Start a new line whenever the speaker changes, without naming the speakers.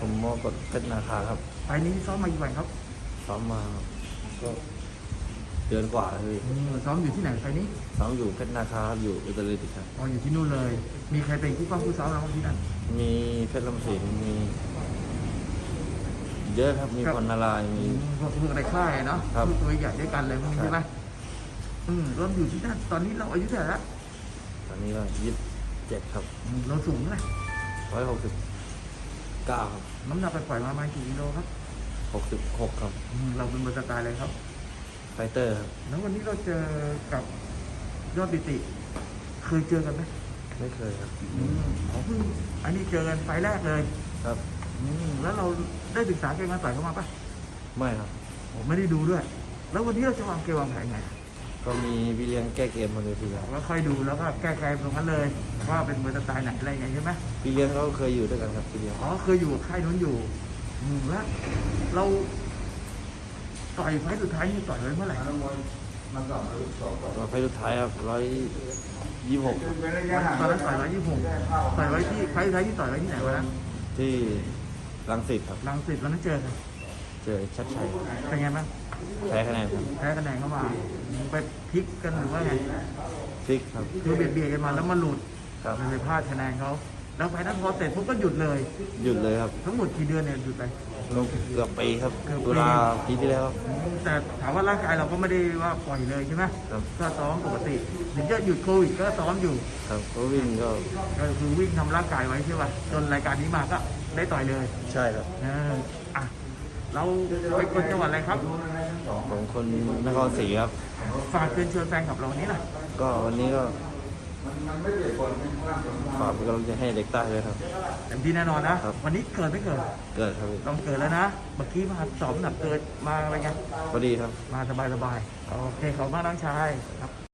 ผมมอกดเพชรนาคาครับ
ไฟล์นี้ซ้อมมากี่วันครับ
ซ้อมมาก็เดือนกว่าแล้วพี่
อืมซ้อมอยู่ที่ไหนไฟล์นี้
ซ้อมอยู่เพชรนาคาครับอยู่อุตรดิตถ์ครับ
อ๋ออยู่ที่นู่นเลย มีใครเป็นผู้ป้องผู้ซ้อมเราบ้างที่นั่น
มีเพชรลำสินมี เยอะครับมี
ครับ
พรนารายณ์
อื
มี
มพวกพวกในค่ายเนาะ
ครับ
พวกตัวใหญ่ด้วยกันเลยพวกนี้
ครับ
ใช่ไหมอืมเราอยู่ที่นั่นตอนนี้เราอายุเท่าไหร่ละ
ตอนนี้ก็ยี่สิบเจ็ดครับ
อืมเราสูงเท่าไหร่
ร้อยหกสิบ เก้าครับ
น้ำหนักไปปล่อยมาประมาณกี่กิโลครับ
หกสิบหกครับ
อืมเราเป็นมือสไตล์เลยครับ
ไฟเตอร์ครับ
แล้ววันนี้เราเจอกับยอดปิติ เคยเจอกันไหม
ไม่เคยครับ
อืมอ๋อเพิ่งอันนี้เจอกันไฟล์แรกเลย
ครับ
อืมแล้วเราได้ศึกษาเกมมาต่อยเข้ามาปะ
ไม่ครับ
ผมไม่ได้ดูด้วย แล้ววันนี้เราจะวางเกมวางแผนไง
ก็มีวิเลียงแก้เกมบนเวทีครับ
แล้วค่อยดูแล้วก็แก้ไขตรงนั้นเลยว่าเป็นมือสไตล์ไหนอะไรไงใช่ไหม
พี่เลี้ยงเขาเคยอยู่ด้วยกันครับพี่เลี้ยง
อ๋อเคยอยู่กับค่ายนู้นอยู่อืมแล้วเราต่อยไฟล์สุดท้ายนี่ต่อยไว้เมื่อไหร่
ก็ไฟล์สุดท้ายครับร้อยยี่หก
ตอนนั้นต่อยไว้ยี่หกต่อยไว้ที่ไฟล์สุดท้ายที่ต่อยไว้ที่ไหนวะนะ
ที่รังสิตครับ
ลังสิตวันนั้นเจอกัน
เจอชัดชัย
เป็นไงบ้าง
แพ้คะแนนครับ
แพ้คะแนนเข้ามาไปพลิกกันหรือว่าไง
พลิกครับ
คือเบียดเบียดกันมาแล้วมาหลุด
ครับ
มันไปพลาดคะแนนเขาแล้วไฟล์นั้นพอเสร็จปุ๊บก็หยุดเลย
หยุดเลยครับ
ทั้งหมดกี่เดือนเนี่ยหยุดไป
ลงเกือบปีครับ
เกือบปี
ตุลาปีที่แล้ว
แต่ถามว่าร่างกายเราก็ไม่ได้ว่าปล่อยเลยใช่ไหม
ครับ
ก็ซ้อมปกติถึงจะหยุดโควิดก็ซ้อมอยู่
ครับก็วิ่งก็
ก็คือวิ่งทำร่างกายไว้ใช่ป่ะจนรายการนี้มาก็ได้ต่อยเลย
ใช่ครับ
เอออะ เราเป็นคนจังหวัดอะไรครับ
ผมคนนครศรีครับ
ฝากเชิญชวนแฟนกับเราวันนี้หน่อย
ก็วันนี้ก็ฝากเป็นกำลังใจให้เด็กใต้เลยครับ
เต็มที่แน่นอนนะ
ครับ
วันนี้เกิดไม่เกิด
เกิดครับพี่
ต้องเกิดแล้วนะ เมื่อกี้มาสอบหนักเกิดมาอะไรเงี้ย
พอดีครับ
มาสบายๆโอเคขอบคุณมากน้องชายครับ